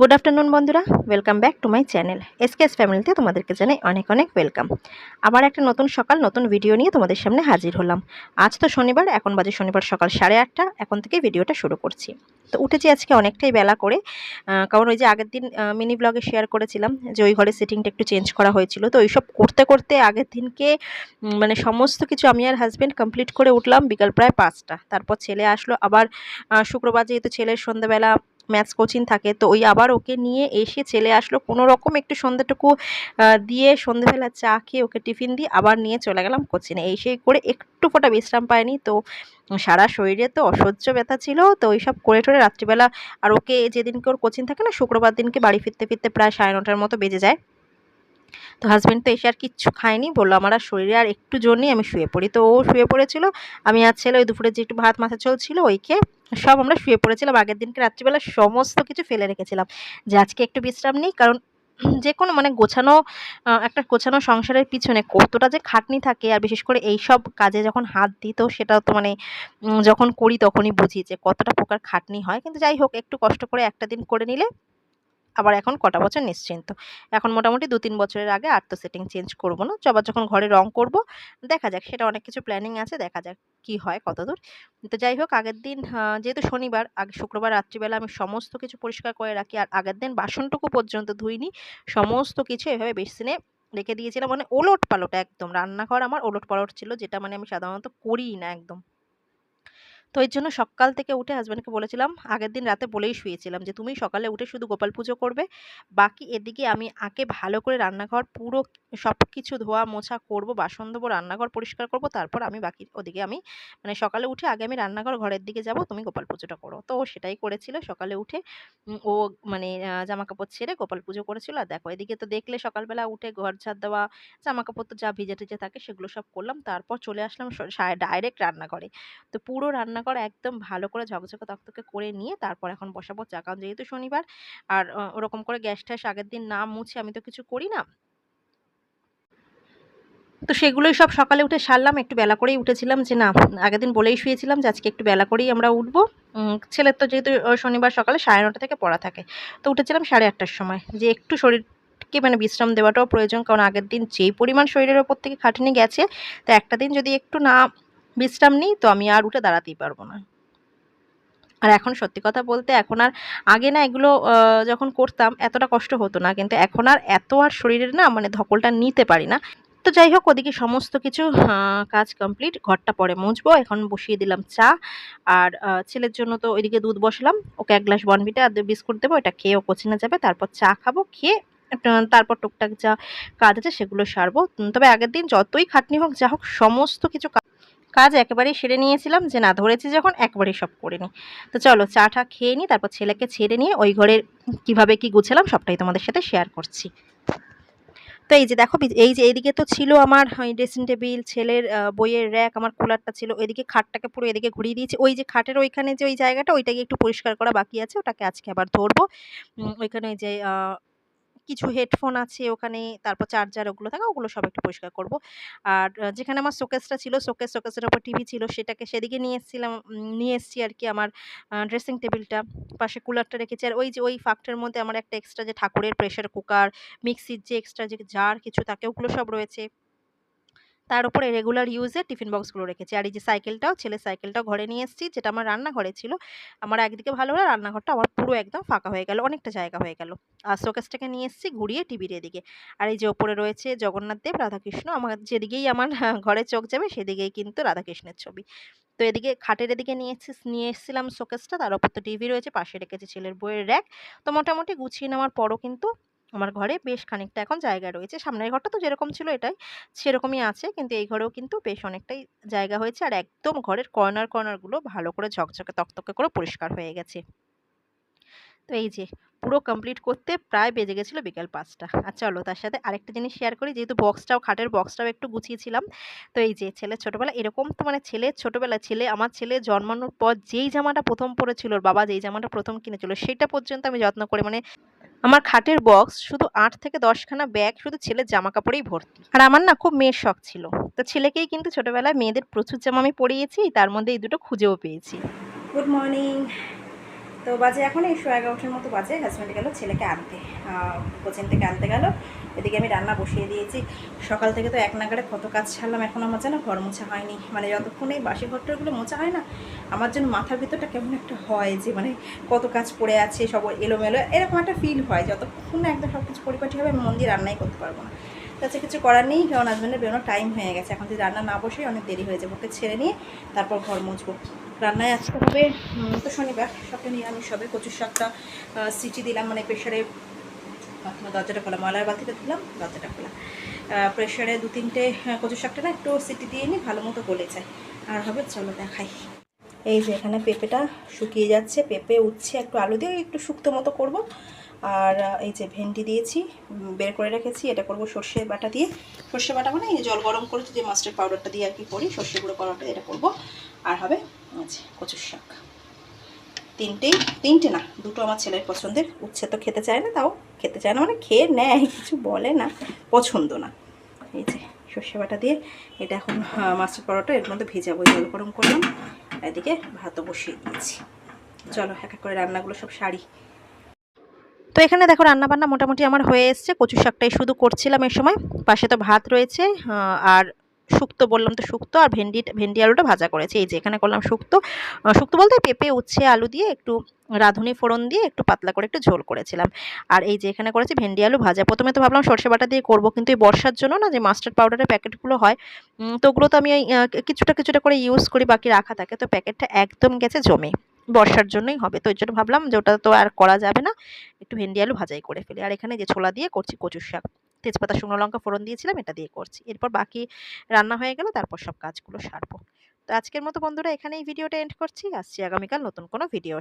Good afternoon বন্ধুরা। Welcome back to my channel SKS ফ্যামিলিতে তোমাদেরকে জানাই অনেক অনেক ওয়েলকাম আবার একটা নতুন সকাল, নতুন ভিডিও নিয়ে তোমাদের সামনে হাজির হলাম। আজ তো শনিবার, এখন বাজে শনিবার সকাল সাড়ে আটটা। এখন থেকে ভিডিওটা শুরু করছি। তো উঠেছি আজকে অনেকটাই বেলা করে। কারণ ওই যে আগের দিন মিনি ব্লগে শেয়ার করেছিলাম যে ওই ঘরের সেটিংটা একটু চেঞ্জ করা হয়েছিল। তো ওইসব করতে করতে আগের দিনকে মানে সমস্ত কিছু আমি আর হাজব্যান্ড কমপ্লিট করে উঠলাম বিকাল প্রায় পাঁচটা। তারপর ছেলে আসলো, আবার শুক্রবার যেহেতু ছেলের সন্ধ্যাবেলা ম্যাথস কোচিং থাকে। তো ওই আবার ওকে নিয়ে এসে ছেলে আসলো। কোনো রকম একটু সন্ধ্যাটুকু দিয়ে সন্ধ্যেবেলা চা খেয়ে ওকে টিফিন দিয়ে আবার নিয়ে চলে গেলাম কোচিনে এই সেই করে একটু ফোটা বিশ্রাম পায়নি। তো সারা শরীরে তো অসহ্য ব্যথা ছিল। তো ওইসব করে টোরে রাত্রিবেলা আর ওকে যেদিনকে ওর কোচিং থাকে না, শুক্রবার দিনকে বাড়ি ফিরতে ফিরতে প্রায় সাড়ে নটার মতো বেজে যায়। তো হাজব্যান্ড তো এসে আর কিচ্ছু খায়নি, বলল, আমার আর শরীরে আর একটু জোর নেই, আমি শুয়ে পড়ি। তো ও শুয়ে পড়েছিল, আমি আর ছেলে ওই দুপুরে যে একটু ভাত মাথা চলছিল, ওইকে সব আমরা শুয়ে পড়েছিলাম। আগের দিনকে রাত্রিবেলা সমস্ত কিছু ফেলে রেখেছিলাম, যে আজকে একটু বিশ্রাম নিই, কারণ যে কোনো মানে গোছানো একটা গোছানো সংসারের পিছনে কতটা যে খাটনি থাকে, আর বিশেষ করে এই সব কাজে যখন হাত দিই, তো সেটাও তো মানে যখন করি তখনই বুঝি যে কতটা প্রকার খাটনি হয়। কিন্তু যাই হোক, একটু কষ্ট করে একটা দিন করে নিলে আবার এখন কটা বছর নিশ্চিন্ত। এখন মোটামুটি দু তিন বছরের আগে আর তো সেটিং চেঞ্জ করব না। আবার যখন ঘরে রং করব, দেখা যাক, সেটা অনেক কিছু প্ল্যানিং আছে, দেখা যাক কি হয় কতদূর। তো যাই হোক, আগের দিন যেহেতু শনিবার, আগে শুক্রবার, রাত্রিবেলা আমি সমস্ত কিছু পরিষ্কার করে রাখি, আর আগের দিন বাসনটুকু পর্যন্ত ধুইনি, সমস্ত কিছু এভাবে বেসিনে রেখে দিয়েছিলাম। মানে ওলট পালট একদম। রান্নাঘর আমার ওলট পালট ছিল, যেটা মানে আমি সাধারণত করিই না একদম। তো এর জন্য সকাল থেকে উঠে হাজব্যান্ডকে বলেছিলাম, আগের দিন রাতে বলেই শুয়েছিলাম যে, তুমি সকালে উঠে শুধু গোপাল পুজো করবে, বাকি এদিকে আমি আগে ভালো করে রান্নাঘর পুরো সব কিছু ধোয়া মোছা করব, বাসন ধোবো, রান্নাঘর পরিষ্কার করব, তারপর আমি বাকি ওদিকে আমি মানে সকালে উঠে আগে আমি রান্নাঘর ঘরের দিকে যাব, তুমি গোপাল পুজোটা করো। তো সেটাই করেছিল, সকালে উঠে ও মানে জামা কাপড় ছেড়ে গোপাল পুজো করেছিল। আর দেখো, এদিকে তো দেখলে সকালবেলা উঠে ঘর ঝাড় দেওয়া জামা কাপড় তো যা ভিজে টিজে থাকে সেগুলো সব করলাম, তারপর চলে আসলাম ডাইরেক্ট রান্নাঘরে। তো পুরো রান্নাঘর একদম ভালো করে ঝকঝকে তকতকে করে নিয়ে তারপর এখন বসাবো চা। কারণ যেহেতু শনিবার, আর ওরকম করে গ্যাস ট্যাস আগের দিন না মুছে আমি তো কিছু করি না। তো সেগুলোই সব সকালে উঠে সারলাম, একটু বেলা করেই উঠেছিলাম যে না, আগের দিন বলেই শুয়েছিলাম যে আজকে একটু বেলা করেই আমরা উঠবো। ছেলের তো যেহেতু শনিবার সকালে সাড়ে নটা থেকে পড়া থাকে। তো উঠেছিলাম সাড়ে আটটার সময়। যে একটু শরীরকে মানে বিশ্রাম দেওয়াটাও প্রয়োজন, কারণ আগের দিন যেই পরিমাণ শরীরের ওপর থেকে খাটনি গেছে, তো একটা দিন যদি একটু না বিশ্রাম নিই, তো আমি আর উঠে দাঁড়াতেই পারব না। আর এখন সত্যি কথা বলতে এখন আর আগে না এগুলো যখন করতাম এতটা কষ্ট হতো না, কিন্তু এখন আর এত আর শরীরের না মানে ধকলটা নিতে পারি না। তো যাই হোক, ওদিকে সমস্ত কিছু কাজ কমপ্লিট ঘরটা পরে মুছবো, এখন বসিয়ে দিলাম চা। আর ছেলের জন্য তো ওইদিকে দুধ বসলাম, ওকে এক গ্লাস বনভিটা আর বিস্কুট দেবো এটা খেয়ে ও কোচিনে যাবে, তারপর চা খাব, খেয়ে তারপর টুকটাক যা কাজ আছে সেগুলো সারবো। তবে আগের দিন যতই খাটনি হোক, যা হোক, সমস্ত কিছু কাজ একেবারেই সেরে নিয়েছিলাম যে না, ধরেছি যখন একবারেই সব করে নিই তো চলো, চাটা খেয়ে নিই তারপর ছেলেকে ছেড়ে নিয়ে ওই ঘরের কীভাবে কি গুছালাম সবটাই তোমাদের সাথে শেয়ার করছি। তো এই যে দেখো, এই যে এইদিকে তো ছিল আমার ড্রেসিং টেবিল ছেলের বইয়ের র্যাক আমার কুলারটা ছিল, ওইদিকে খাটটাকে পুরো এদিকে ঘুরিয়ে দিয়েছি। ওই যে খাটের ওইখানে যে ওই জায়গাটা, ওইটাকে একটু পরিষ্কার করা বাকি আছে, ওটাকে আজকে আবার ধরবো। ওইখানে ওই যে কিছু হেডফোন আছে ওখানে, তারপর চার্জার ওগুলো থাকে, ওগুলো সব একটু পরিষ্কার করব। আর যেখানে আমার শোকেসটা ছিল, শোকেস, শোকেসের ওপর টিভি ছিল, সেটাকে সেদিকে নিয়ে এসেছিলাম নিয়ে এসেছি আর কি আমার ড্রেসিং টেবিলটা পাশে কুলারটা রেখেছি। আর ওই যে, ওই ফাঁকটার মধ্যে আমার একটা এক্সট্রা যে ঠাকুরের প্রেশার কুকার মিক্সির যে এক্সট্রা যে জার কিছু থাকে, ওগুলো সব রয়েছে। তার উপরে রেগুলার ইউজে টিফিন বক্সগুলো রেখেছি। আর এই যে সাইকেলটাও ছেলে সাইকেলটাও ঘরে নিয়ে এসেছি, যেটা আমার রান্নাঘরে ছিল। আমার একদিকে ভালো হলো, রান্নাঘরটা আমার পুরো একদম ফাঁকা হয়ে গেল, অনেকটা জায়গা হয়ে গেল। আর শোকেসটাকে নিয়ে এসেছি ঘুরিয়ে টিভির এদিকে। আর এই যে ওপরে রয়েছে জগন্নাথ দেব, রাধাকৃষ্ণ, আমার যেদিকেই আমার ঘরে চোখ যাবে, সেদিকেই কিন্তু রাধাকৃষ্ণের ছবি। তো এদিকে খাটের এদিকে নিয়ে এসেছি, নিয়ে এসেছিলাম শোকেসটা তার উপর তো টিভি রয়েছে, পাশে রেখেছি ছেলের বইয়ের র্যাক তো মোটামুটি গুছিয়ে নেওয়ার পরও কিন্তু আমার ঘরে বেশ খানিকটা এখন জায়গা রয়েছে। সামনের ঘরটা তো যেরকম ছিল এটাই, সেরকমই আছে। কিন্তু এই ঘরেও কিন্তু বেশ অনেকটাই জায়গা হয়েছে। আর একদম ঘরের কর্নার, কর্নারগুলো ভালো করে ঝকঝকে, তকতকে করে পরিষ্কার হয়ে গেছে। তো এই যে, পুরো কমপ্লিট করতে প্রায় বেজে গেছিল বিকেল পাঁচটা। আর চলো তার সাথে আরেকটা জিনিস শেয়ার করি, যেহেতু বক্সটাও খাটের বক্সটাও একটু গুছিয়েছিলাম, তো এই যে ছেলে ছোটোবেলা, এরকম তো মানে ছেলের ছোটোবেলা, ছেলে, আমার ছেলে জন্মানোর পর যেই জামাটা প্রথম পরেছিল, ওর বাবা যেই জামাটা প্রথম কিনেছিল, সেটা পর্যন্ত আমি যত্ন করে মানে আমার খাটের বক্স শুধু আট থেকে দশখানা ব্যাগ শুধু ছেলের জামা কাপড়েই ভর্তি। আর আমার না খুব মেয়ের শখ ছিল, তো ছেলেকেই কিন্তু ছোটোবেলায় মেয়েদের প্রচুর জামা আমি পরিয়েছি, তার মধ্যে এই দুটো খুঁজেও পেয়েছি। গুড মর্নিং তো বাজে এখন, এই শো এগারোটার মতো বাজে হাজব্যান্ড গেলো, ছেলেকে আনতে কোচিং থেকে আনতে গেল। এদিকে আমি রান্না বসিয়ে দিয়েছি। সকাল থেকে তো এক নাগারে কত কাজ ছাড়লাম, এখন আমার যেন ঘর মোছা হয়নি। মানে যতক্ষণ এই বাসি ঘরটাগুলো মোছা হয় না, আমার জন্য মাথার ভিতরটা কেমন একটা হয় যে মানে কত কাজ পড়ে আছে, সব এলোমেলো, এরকম একটা ফিল হয়। যতক্ষণ না একদম সব কিছু পরিপাটি হবে, আমি মন দিয়ে রান্নাই করতে পারব না। তাতে কিছু করার নেই কারণ হাজব্যান্ডের বেরোনোর টাইম হয়ে গেছে। এখন যদি রান্না না বসে অনেক দেরি হয়ে যাবে, ওকে ছেড়ে নিয়ে তারপর ঘর মুছবো। রান্নায় আজকে হবে তো শনিবার, সবটা নিরামিষ হবে। কচুর শাকটা সিটি দিলাম মানে প্রেশারে দরজাটা খোলা ময়লার বাতিটা দিলাম দরজাটা খোলা প্রেশারে দু তিনটে কচুর শাকটা না, একটু সিটি দিয়ে নিই ভালো মতো গলে যায়। আর হবে, চলো দেখাই। এই যে এখানে পেঁপেটা শুকিয়ে যাচ্ছে, পেঁপে উচ্ছে, একটু আলু দিয়ে একটু শুক্তো মতো করব। আর এই যে ভেন্ডি দিয়েছি বের করে রেখেছি, এটা করব সর্ষে বাটা দিয়ে। সর্ষে বাটা মানে এই জল গরম করেছি যে মাস্টার্ড পাউডারটা দিয়ে আর কি করি, সর্ষে গুঁড়ো করাটা এটা করব। আর হবে আচ্ছা কচুর শাক। তিনটেই তিনটে না, দুটো আমার ছেলের পছন্দের। উচ্ছে তো খেতে চায় না, তাও খেতে চায় না মানে খেয়ে নেয়, কিছু বলে না, পছন্দ না। এই যে সর্ষে বাটা দিয়ে এটা এখন মাস্টার পরোটা এর মধ্যে ভেজাবো জল গরম করলাম। এদিকে ভাতও বসিয়ে দিয়েছি। চলো এক এক করে রান্নাগুলো সব সারি। তো এখানে দেখো রান্না বান্না মোটামুটি আমার হয়ে এসছে। কচু শাকটাই শুধু করছিলাম এই সময়। পাশে তো ভাত রয়েছে আর শুক্তো, বললাম তো শুক্তো আর ভেন্ডি ভেন্ডি আলুটা ভাজা করেছি। এই যে এখানে করলাম শুক্তো। শুক্তো বলতে পেঁপে, উচ্ছে, আলু দিয়ে একটু রাঁধুনি ফোড়ন দিয়ে একটু পাতলা করে একটু ঝোল করেছিলাম। আর এই যে এখানে করেছি ভেন্ডি আলু ভাজা। প্রথমে তো ভাবলাম সর্ষে বাটা দিয়ে করব, কিন্তু এই বর্ষার জন্য না যে মাস্টার্ড পাউডারের প্যাকেটগুলো হয় তো ওগুলো তো আমি কিছুটা কিছুটা করে ইউজ করি, বাকি রাখা থাকে। তো প্যাকেটটা একদম গেছে জমে। বর্ষার জন্যই হবে। তো এর জন্য ভাবলাম যে ওটা তো আর করা যাবে না। একটু ভেন্ডি আলু ভাজাই করে ফেলি। আর এখানে যে ছোলা দিয়ে করছি কচু শাক। তেজপাতা, শুকনো লঙ্কা ফোড়ন দিয়েছিলাম, এটা দিয়ে করছি। এরপর বাকি রান্না হয়ে গেল, তারপর সব কাজগুলো সারবো। তো আজকের মতো বন্ধুরা, এখানেই ভিডিওটা এন্ড করছি। আসছি আগামীকাল নতুন কোনো ভিডিও